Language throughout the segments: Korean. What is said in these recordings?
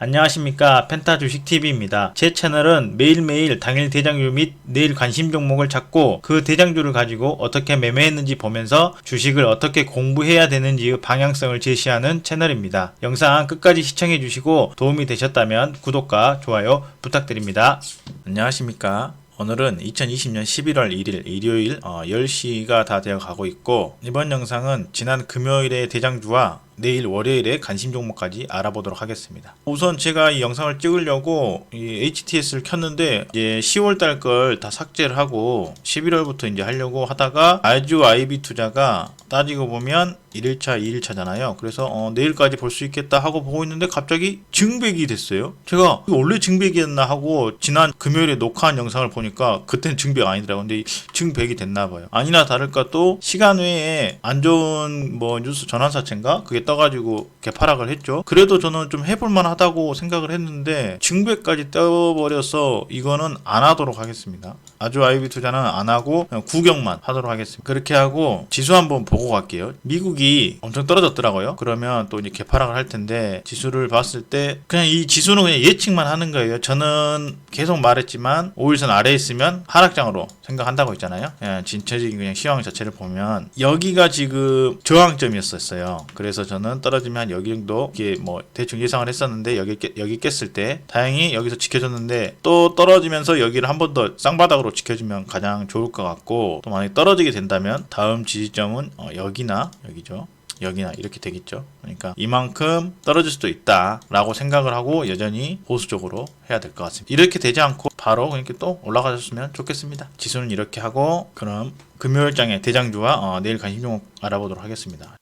안녕하십니까 펜타 주식TV입니다. 제 채널은 매일매일 당일 대장주 및 내일 관심 종목을 찾고 그 대장주를 가지고 어떻게 매매했는지 보면서 주식을 어떻게 공부해야 되는지의 방향성을 제시하는 채널입니다. 영상 끝까지 시청해 주시고 도움이 되셨다면 구독과 좋아요 부탁드립니다. 안녕하십니까 오늘은 2020년 11월 1일 일요일 어, 10시가 다 되어 가고 있고 이번 영상은 지난 금요일의 대장주와 내일 월요일에 관심 종목까지 알아보도록 하겠습니다. 우선 제가 이 영상을 찍으려고 이 HTS를 켰는데 이제 10월 달 걸 다 삭제를 하고 11월부터 이제 하려고 하다가 아주 IB 투자가 따지고 보면 1일차, 2일차잖아요. 그래서 어, 내일까지 볼 수 있겠다 하고 보고 있는데 갑자기 증백이 됐어요. 제가 원래 증백이었나 하고 지난 금요일에 녹화한 영상을 보니까 그때는 증백 아니더라고요. 근데 이 증백이 됐나 봐요. 아니나 다를까 또 시간 외에 안 좋은 뭐 뉴스 전환사채인가 그게 떠가지고 개파락을 했죠. 그래도 저는 좀 해볼만 하다고 생각을 했는데 증백까지 떠버려서 이거는 안 하도록 하겠습니다. 아주 아이비 투자는 안 하고 그냥 구경만 하도록 하겠습니다. 그렇게 하고 지수 한번 보고 갈게요. 미국이 엄청 떨어졌더라고요. 그러면 또 이제 개파락을 할 텐데 지수를 봤을 때 그냥 이 지수는 그냥 예측만 하는 거예요. 저는 계속 말했지만 5일선 아래에 있으면 하락장으로 생각한다고 했잖아요. 예, 진체적인 그냥 시황 자체를 보면 여기가 지금 저항점이었었어요. 그래서 저는 떨어지면 한 여기 정도 이게 뭐 대충 예상을 했었는데 여기 깼- 여기 깼을 때 다행히 여기서 지켜줬는데 또 떨어지면서 여기를 한 번 더 쌍바닥으로 지켜주면 가장 좋을 것 같고 또 만약에 떨어지게 된다면 다음 지지점은 어, 여기나 여기죠. 여기나 이렇게 되겠죠. 그러니까 이만큼 떨어질 수도 있다라고 생각을 하고 여전히 보수적으로 해야 될 것 같습니다. 이렇게 되지 않고 바로 그렇게 또 올라가셨으면 좋겠습니다. 지수는 이렇게 하고 그럼 금요일장의 대장주와 어, 내일 관심 종목 알아보도록 하겠습니다.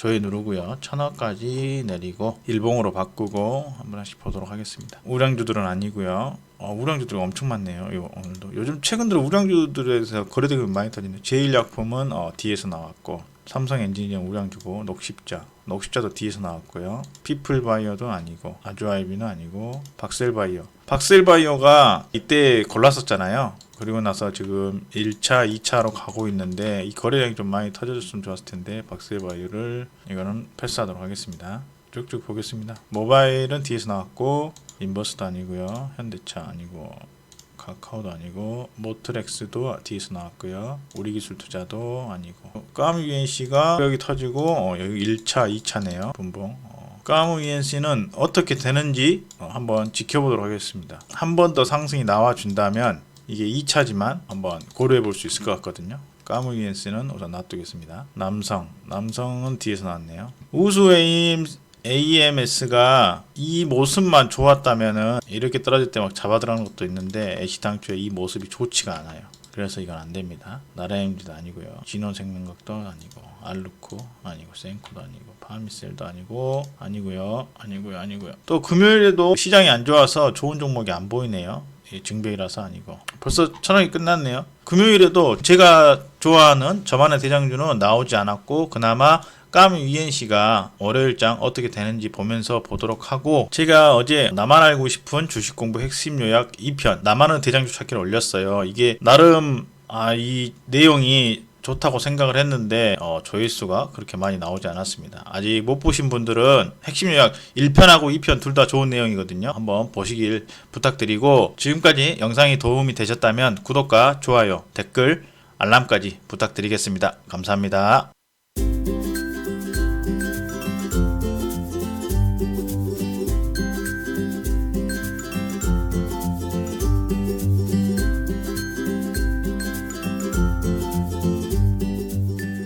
조회 누르고요. 천원까지 내리고 일봉으로 바꾸고 한 번씩 보도록 하겠습니다. 우량주들은 아니고요. 어, 우량주들 엄청 많네요. 요, 오늘도 요즘 최근 들어 우량주들에서 거래대금이 많이 터지네요. 제일약품은 어, 뒤에서 나왔고 삼성 엔지니어 우량주고 녹십자 녹십자도 뒤에서 나왔고요. 피플바이어도 아니고 아주아이비는 아니고 박셀바이어 박셀바이어가 이때 골랐었잖아요. 그리고 나서 지금 1차, 2차로 가고 있는데 이 거래량이 좀 많이 터져줬으면 좋았을 텐데 박셀바이어를 이거는 패스하도록 하겠습니다. 쭉쭉 보겠습니다. 모바일은 뒤에서 나왔고 인버스도 아니고요. 현대차 아니고 카카오도 아니고 모트렉스도 뒤에서 나왔고요. 우리기술투자도 아니고 까무 UNC가 여기 터지고 어, 여기 1차, 2차네요. 분봉. 어, 까무 UNC는 어떻게 되는지 어, 한번 지켜보도록 하겠습니다. 한 번 더 상승이 나와준다면 이게 2차지만 한번 고려해 볼 수 있을 것 같거든요. 까무 UNC는 우선 놔두겠습니다. 남성, 남성은 뒤에서 나왔네요. 우수 에임 AMS가 이 모습만 좋았다면은 이렇게 떨어질 때 막 잡아들어가는 것도 있는데 애시 당초에 이 모습이 좋지가 않아요. 그래서 이건 안 됩니다. 나라엠지도 아니고요. 진원생명각도 아니고 알루코 아니고 센코도 아니고 파미셀도 아니고 아니고요. 아니고요. 아니고요. 또 금요일에도 시장이 안 좋아서 좋은 종목이 안 보이네요. 이 증배이라서 아니고 벌써 천원이 끝났네요. 금요일에도 제가 좋아하는 저만의 대장주는 나오지 않았고 그나마 까미 UNC가 월요일장 어떻게 되는지 보면서 보도록 하고 제가 어제 나만 알고 싶은 주식 공부 핵심 요약 2편 나만은 대장주 찾기를 올렸어요. 이게 나름 아 이 내용이 좋다고 생각을 했는데 어, 조회수가 그렇게 많이 나오지 않았습니다. 아직 못 보신 분들은 핵심 요약 1편하고 2편 둘 다 좋은 내용이거든요. 한번 보시길 부탁드리고 지금까지 영상이 도움이 되셨다면 구독과 좋아요, 댓글, 알람까지 부탁드리겠습니다. 감사합니다.